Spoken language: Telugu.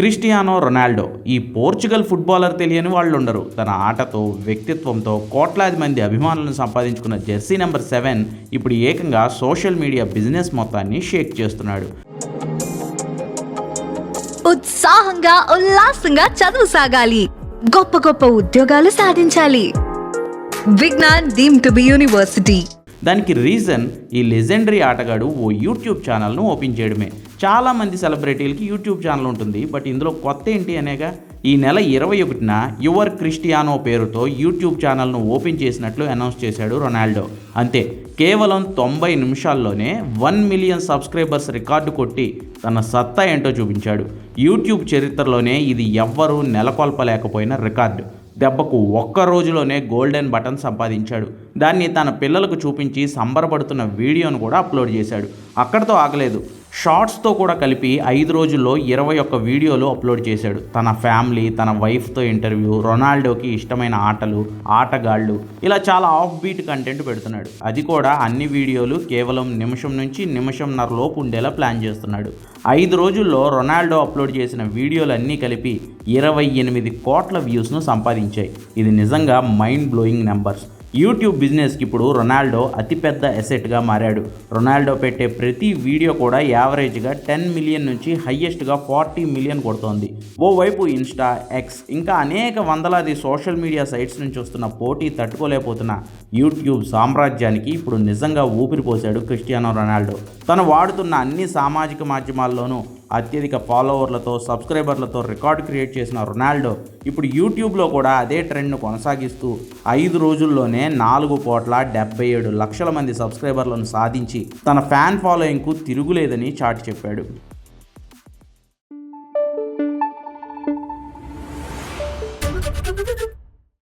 Cristiano Ronaldo. ఈ పోర్చుగల్ ఫుట్బాలర్ తెలియని వాళ్ళు ఉండరు తన ఆటతో వ్యక్తిత్వంతో కోట్లాది మంది అభిమానులను సంపాదించుకున్న జెర్సీ నెంబర్ సెవెన్ ఇప్పుడు ఏకంగా సోషల్ మీడియా బిజినెస్ మొత్తాన్ని షేక్ చేస్తున్నాడు. ఉత్సాహంగా ఉల్లాసంగా చదువు సాగాలి. గొప్ప గొప్ప ఉద్యోగాలు సాధించాలి. Vignan deem to be university. దానికి రీజన్ ఈ లెజెండరీ ఆటగాడు ఓ యూట్యూబ్ ఛానల్ను ఓపెన్ చేయడమే. చాలామంది సెలబ్రిటీలకి యూట్యూబ్ ఛానల్ ఉంటుంది బట్ ఇందులో కొత్త ఏంటి అనేగా ఈ నెల ఇరవై ఒకటిన యువర్ క్రిస్టియానో పేరుతో యూట్యూబ్ ఛానల్ను ఓపెన్ చేసినట్లు అనౌన్స్ చేశాడు రొనాల్డో. అంతే కేవలం తొంభై నిమిషాల్లోనే వన్ మిలియన్ సబ్స్క్రైబర్స్ రికార్డు కొట్టి తన సత్తా ఏంటో చూపించాడు. యూట్యూబ్ చరిత్రలోనే ఇది ఎవ్వరూ నెలకొల్పలేకపోయిన రికార్డు. దెబ్బకు ఒక్క రోజులోనే గోల్డెన్ బటన్ సంపాదించాడు. దాన్ని తన పిల్లలకు చూపించి సంబరపడుతున్న వీడియోను కూడా అప్లోడ్ చేశాడు. అక్కడితో ఆగలేదు. షార్ట్స్తో కూడా కలిపి ఐదు రోజుల్లో ఇరవై ఒక్క వీడియోలు అప్లోడ్ చేశాడు. తన ఫ్యామిలీ తన వైఫ్తో ఇంటర్వ్యూ రొనాల్డోకి ఇష్టమైన ఆటలు ఆటగాళ్ళు ఇలా చాలా ఆఫ్ బీట్ కంటెంట్ పెడుతున్నాడు. అది కూడా అన్ని వీడియోలు కేవలం నిమిషం నుంచి నిమిషంన్నర లోపు ఉండేలా ప్లాన్ చేస్తున్నాడు. ఐదు రోజుల్లో రొనాల్డో అప్లోడ్ చేసిన వీడియోలన్నీ కలిపి ఇరవై ఎనిమిది కోట్ల వ్యూస్ను సంపాదించాయి. ఇది నిజంగా మైండ్ బ్లోయింగ్ నెంబర్స్ యూట్యూబ్ బిజినెస్కి ఇప్పుడు రొనాల్డో అతిపెద్ద ఎసెట్గా మారాడు. రొనాల్డో పెట్టే ప్రతి వీడియో కూడా యావరేజ్గా టెన్ మిలియన్ నుంచి హయ్యెస్ట్గా ఫార్టీ మిలియన్ కొడుతోంది. ఓవైపు ఇన్స్టా ఎక్స్ ఇంకా అనేక వందలాది సోషల్ మీడియా సైట్స్ నుంచి వస్తున్న పోటీ తట్టుకోలేకపోతున్న యూట్యూబ్ సామ్రాజ్యానికి ఇప్పుడు నిజంగా ఊపిరిపోశాడు క్రిస్టియానో రొనాల్డో. తను వాడుతున్న అన్ని సామాజిక మాధ్యమాల్లోనూ అత్యధిక ఫాలోవర్లతో సబ్స్క్రైబర్లతో రికార్డు క్రియేట్ చేసిన రొనాల్డో ఇప్పుడు యూట్యూబ్లో కూడా అదే ట్రెండ్ను కొనసాగిస్తూ ఐదు రోజుల్లోనే నాలుగు కోట్ల డెబ్బై ఏడు లక్షల మంది సబ్స్క్రైబర్లను సాధించి తన ఫ్యాన్ ఫాలోయింగ్కు తిరుగులేదని చాటి చెప్పాడు